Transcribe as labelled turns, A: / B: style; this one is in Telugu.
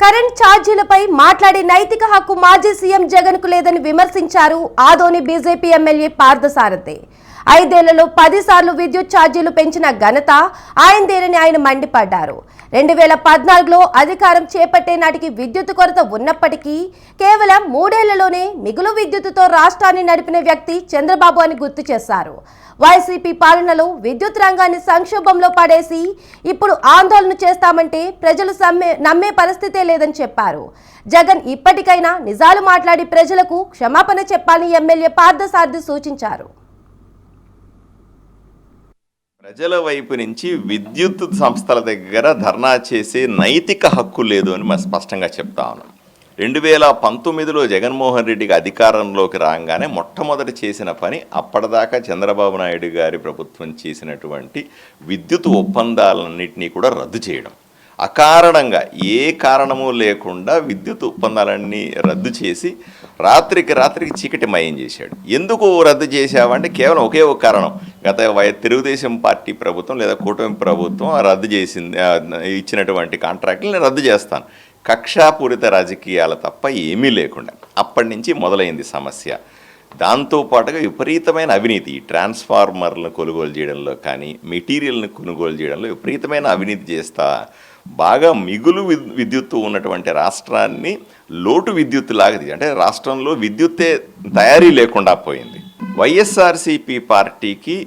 A: కరెంట్ ఛార్జీలపై మాట్లాడే నైతిక హక్కు మాజీ సీఎం జగన్కు లేదని విమర్శించారు ఆదోని బీజేపీ ఎమ్మెల్యే పార్థసారథి. ఐదేళ్ళలో పదిసార్లు విద్యుత్ ఛార్జీలు పెంచిన ఘనత ఆయనదేనని ఆయన మండిపడ్డారు. రెండు వేల పద్నాలుగులో అధికారం చేపట్టే నాటికి విద్యుత్ కొరత ఉన్నప్పటికీ కేవలం మూడేళ్ళలోనే మిగులు విద్యుత్తుతో రాష్ట్రాన్ని నడిపిన వ్యక్తి చంద్రబాబు అని గుర్తు చేశారు. వైసీపీ పాలనలో విద్యుత్ రంగాన్ని సంక్షోభంలో పడేసి ఇప్పుడు ఆందోళన చేస్తామంటే ప్రజలు సమ్మె నమ్మే పరిస్థితే లేదని చెప్పారు. జగన్ ఇప్పటికైనా నిజాలు మాట్లాడి ప్రజలకు క్షమాపణ చెప్పాలని ఎమ్మెల్యే పార్థసారథి సూచించారు.
B: ప్రజల వైపు నుంచి విద్యుత్ సంస్థల దగ్గర ధర్నా చేసే నైతిక హక్కు లేదు అని మనం స్పష్టంగా చెప్తా ఉన్నాం. రెండు వేల పంతొమ్మిదిలో జగన్మోహన్ రెడ్డికి అధికారంలోకి రాగానే మొట్టమొదటి చేసిన పని అప్పటిదాకా చంద్రబాబు నాయుడు గారి ప్రభుత్వం చేసినటువంటి విద్యుత్ ఒప్పందాలన్నింటినీ కూడా రద్దు చేయడం. అకారణంగా ఏ కారణము లేకుండా విద్యుత్ ఒప్పందాలన్నీ రద్దు చేసి రాత్రికి రాత్రికి చీకటి మయం చేశాడు. ఎందుకు రద్దు చేశావంటే కేవలం ఒకే ఒక కారణం. గత వై- తెలుగుదేశం పార్టీ ప్రభుత్వం లేదా కూటమి ప్రభుత్వం రద్దు చేసింది ఇచ్చినటువంటి కాంట్రాక్ట్లు నేను రద్దు చేస్తాను. కక్షాపూరిత రాజకీయాలు తప్ప ఏమీ లేకుండా. అప్పటి నుంచి మొదలైంది సమస్య. దాంతోపాటుగా విపరీతమైన అవినీతి ఈ ట్రాన్స్ఫార్మర్లను కొనుగోలు చేయడంలో కానీ మెటీరియల్ని కొనుగోలు చేయడంలో విపరీతమైన అవినీతి చేస్తా బాగా మిగులు విద్- విద్యుత్తు ఉన్నటువంటి రాష్ట్రాన్ని లోటు విద్యుత్ లాగది అంటే రాష్ట్రంలో విద్యుత్తే తయారీ లేకుండా పోయింది. వైఎస్ఆర్సీపీ పార్టీకి